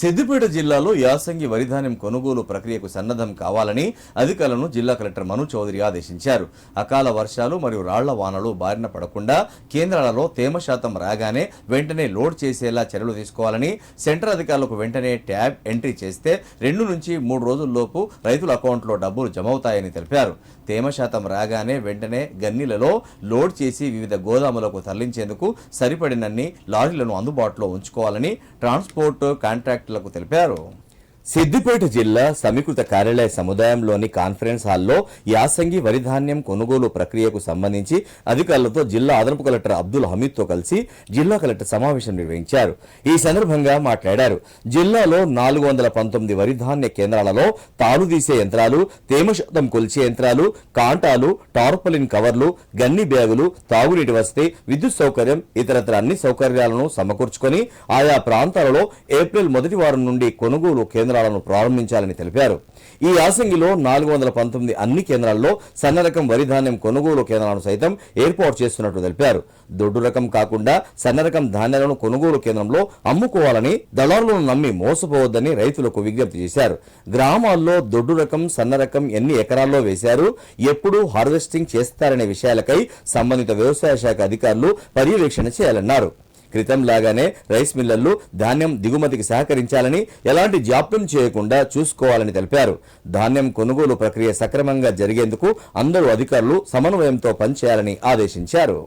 సిద్దిపేట జిల్లాలో యాసంగి వరిధాన్యం కొనుగోలు ప్రక్రియకు సన్నద్ధం కావాలని అధికారులను జిల్లా కలెక్టర్ మను చౌదరి ఆదేశించారు. అకాల వర్షాలు మరియు రాళ్ళ వానలు బారిన పడకుండా కేంద్రాలలో తేమ శాతం రాగానే వెంటనే లోడ్ చేసేలా చర్యలు తీసుకోవాలని సెంటర్ అధికారులకు వెంటనే ట్యాబ్ ఎంట్రీ చేస్తే రెండు నుంచి మూడు రోజుల్లోపు రైతుల అకౌంట్లో డబ్బులు జమవుతాయని తెలిపారు. తేమ శాతం రాగానే వెంటనే గన్నీలలో లోడ్ చేసి వివిధ గోదాములకు తరలించేందుకు సరిపడినన్ని లారీలను అందుబాటులో ఉంచుకోవాలని ట్రాన్స్పోర్ట్ కాంట్రాక్ట్ కాంట్రాక్టులకు తెలిపారు సిద్దిపేట జిల్లా సమీకృత కార్యాలయ సముదాయంలోని కాన్ఫరెన్స్ హాల్లో యాసంగి వరిధాన్యం కొనుగోలు ప్రక్రియకు సంబంధించి అధికారులతో జిల్లా అదనపు కలెక్టర్ అబ్దుల్ హమీద్తో కలిసి జిల్లా కలెక్టర్ సమావేశం నిర్వహించారు. ఈ సందర్భంగా మాట్లాడారు. జిల్లాలో నాలుగు వందల పంతొమ్మిది వరిధాన్య కేంద్రాలలో తాలు తీసే యంత్రాలు తేమ శాతం కొలిచే యంత్రాలు కాంటాలు టార్పలిన్ కవర్లు గన్ని బ్యాగులు తాగునీటి వసతి విద్యుత్ సౌకర్యం ఇతరత్ర అన్ని సౌకర్యాలను సమకూర్చుకొని ఆయా ప్రాంతాలలో ఏప్రిల్ మొదటి వారం నుండి కొనుగోలు కేంద్రాలను ప్రారంభించాలని తెలిపారు. ఈ యాసంగిలో నాలుగు వందల పంతొమ్మిది అన్ని కేంద్రాల్లో సన్న రకం వరి ధాన్యం కొనుగోలు కేంద్రాలను సైతం ఏర్పాటు చేస్తున్నట్లు తెలిపారు. దొడ్డు రకం కాకుండా సన్న రకం ధాన్యాలను కొనుగోలు కేంద్రంలో అమ్ముకోవాలని దళారులను నమ్మి మోసపోవద్దని రైతులకు విజ్ఞప్తి చేశారు. గ్రామాల్లో దొడ్డు రకం సన్న రకం ఎన్ని ఎకరాల్లో వేశారు ఎప్పుడు హార్వెస్టింగ్ చేస్తారనే విషయాలకై సంబంధిత వ్యవసాయ శాఖ అధికారులు పర్యవేక్షణ చేయాలన్నారు. క్రితం లాగానే రైస్ మిల్లర్లు ధాన్యం దిగుమతికి సహకరించాలని ఎలాంటి జాప్యం చేయకుండా చూసుకోవాలని తెలిపారు. ధాన్యం కొనుగోలు ప్రక్రియ సక్రమంగా జరిగేందుకు అందరూ అధికారులు సమన్వయంతో పనిచేయాలని ఆదేశించారు.